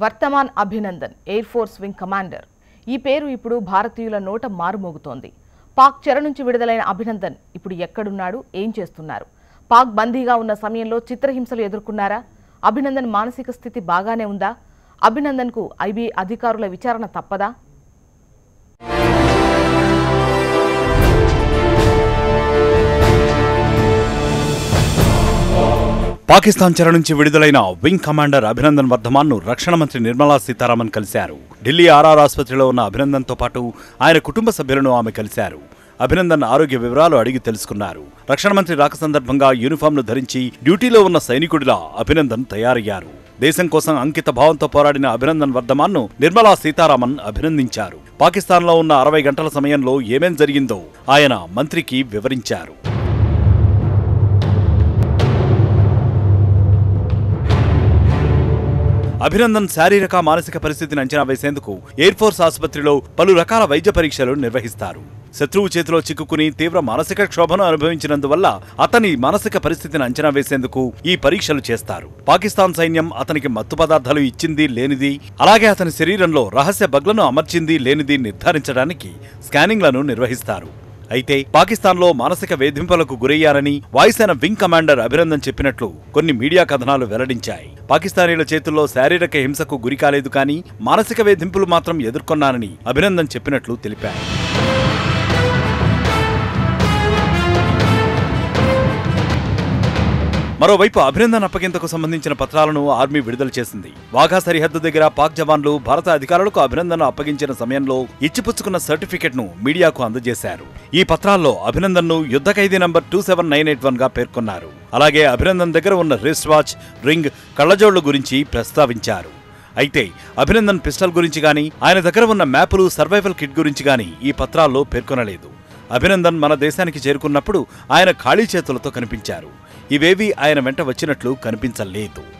Varthaman Abhinandan air force wing commander ఈ పేరు ఇప్పుడు భారతీయుల నోట మారుమోగుతోంది. పాక్ చెర నుంచి విడుదలైన అభినందన్ ఇప్పుడు ఎక్కడున్నాడు ఏం చేస్తున్నారు? పాక్ బందీగా ఉన్న సమయంలో చిత్రహింసలు ఎదుర్కొన్నారా? అభినందన్ మానసిక స్థితి బాగానే ఉందా? అభినందన్కు ఐబీ అధికారుల విచారణ తప్పదా? పాకిస్తాన్ చెర నుంచి విడుదలైన వింగ్ కమాండర్ అభినందన్ వర్ధమాన్ను రక్షణ మంత్రి నిర్మలా సీతారామన్ కలిశారు. ఢిల్లీ ఆర్ఆర్ ఆసుపత్రిలో ఉన్న అభినందన్తో పాటు ఆయన కుటుంబ సభ్యులను ఆమె కలిశారు. అభినందన్ ఆరోగ్య వివరాలు అడిగి తెలుసుకున్నారు. రక్షణ మంత్రి రాక సందర్భంగా యూనిఫామ్ను ధరించి డ్యూటీలో ఉన్న సైనికుడిలా అభినందన్ తయారయ్యారు. దేశం కోసం అంకిత భావంతో పోరాడిన అభినందన్ వర్ధమాన్ను నిర్మలా సీతారామన్ అభినందించారు. పాకిస్తాన్లో ఉన్న అరవై గంటల సమయంలో ఏమేం జరిగిందో ఆయన మంత్రికి వివరించారు. అభినందన్ శారీరక మానసిక పరిస్థితిని అంచనా వేసేందుకు ఎయిర్ ఫోర్స్ ఆసుపత్రిలో పలు రకాల వైద్య పరీక్షలు నిర్వహిస్తారు. శత్రువు చేతిలో చిక్కుకుని తీవ్ర మానసిక క్షోభను అనుభవించినందువల్ల అతని మానసిక పరిస్థితిని అంచనా వేసేందుకు ఈ పరీక్షలు చేస్తారు. పాకిస్తాన్ సైన్యం అతనికి మత్తు పదార్థాలు ఇచ్చింది లేనిది అలాగే అతని శరీరంలో రహస్య బగ్లను అమర్చింది లేనిది నిర్ధారించడానికి స్కానింగ్లను నిర్వహిస్తారు. అయితే పాకిస్తాన్లో మానసిక వేధింపులకు గురయ్యారని వాయుసేన వింగ్ కమాండర్ అభినందన్ చెప్పినట్లు కొన్ని మీడియా కథనాలు వెల్లడించాయి. పాకిస్తానీల చేతుల్లో శారీరక హింసకు గురికాలేదు కానీ మానసిక వేధింపులు మాత్రం ఎదుర్కొన్నానని అభినందన్ చెప్పినట్లు తెలిపారు. మరోవైపు అభినందన్ అప్పగింతకు సంబంధించిన పత్రాలను ఆర్మీ విడుదల చేసింది. వాఘా సరిహద్దు దగ్గర పాక్ జవాన్లు భారత అధికారులకు అభినందన్ అప్పగించిన సమయంలో ఇచ్చిపుచ్చుకున్న సర్టిఫికెట్ను మీడియాకు అందజేశారు. ఈ పత్రాల్లో అభినందన్ను యుద్ధ ఖైదీ number two seven nine eight వన్గా పేర్కొన్నారు. అలాగే అభినందన్ దగ్గర ఉన్న రిస్ట్ వాచ్ రింగ్ కళ్ళజోళ్ళు గురించి ప్రస్తావించారు. అయితే అభినందన్ పిస్టల్ గురించి గాని ఆయన దగ్గర ఉన్న మ్యాపులు సర్వైవల్ కిట్ గురించి గాని ఈ పత్రాల్లో పేర్కొనలేదు. అభినందన్ మన దేశానికి చేరుకున్నప్పుడు ఆయన ఖాళీ చేతులతో కనిపించారు. ఇవేవీ ఆయన వెంట వచ్చినట్లు కనిపించలేదు.